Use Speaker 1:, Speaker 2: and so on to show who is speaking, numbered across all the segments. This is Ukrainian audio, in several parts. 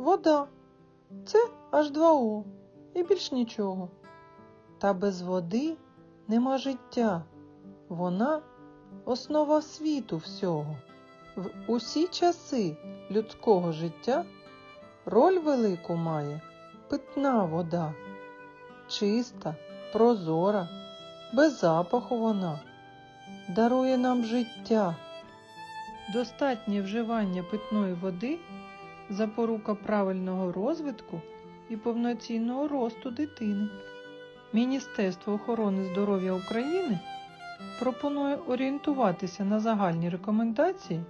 Speaker 1: Вода. Це H2O і більш нічого. Та без води нема життя. Вона основа світу всього. В усі часи людського життя роль велику має питна вода. Чиста, прозора, без запаху вона. Дарує нам життя. Достатнє вживання питної води запорука правильного розвитку і повноцінного росту дитини. Міністерство охорони здоров'я України пропонує орієнтуватися на загальні рекомендації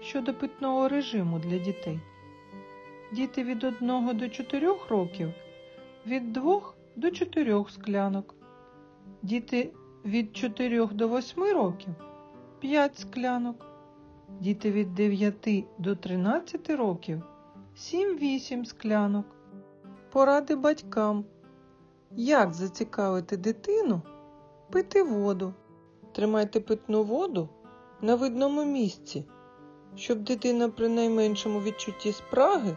Speaker 1: щодо питного режиму для дітей. Діти від 1 до 4 років від 2 до 4 склянок. Діти від 4 до 8 років 5 склянок. Діти від 9 до 13 років 7-8 склянок. Поради батькам. Як зацікавити дитину пити воду? Тримайте питну воду на видному місці, щоб дитина при найменшому відчутті спраги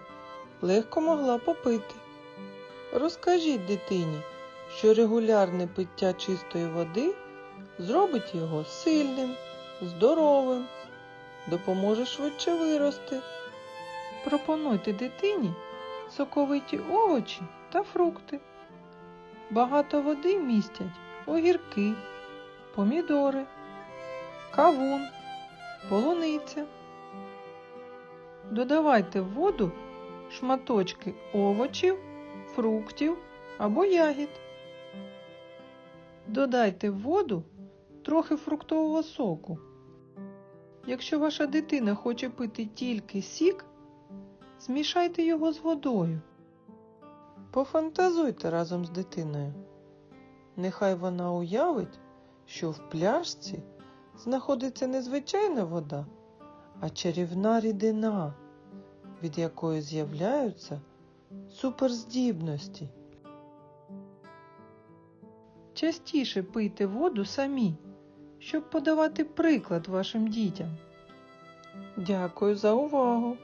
Speaker 1: легко могла попити. Розкажіть дитині, що регулярне пиття чистої води зробить його сильним, здоровим, допоможе швидше вирости. Пропонуйте дитині соковиті овочі та фрукти. Багато води містять огірки, помідори, кавун, полуниця. Додавайте в воду шматочки овочів, фруктів або ягід. Додайте в воду трохи фруктового соку. Якщо ваша дитина хоче пити тільки сік, змішайте його з водою. Пофантазуйте разом з дитиною. Нехай вона уявить, що в пляшці знаходиться не звичайна вода, а чарівна рідина, від якої з'являються суперздібності. Частіше пийте воду самі, щоб подавати приклад вашим дітям. Дякую за увагу!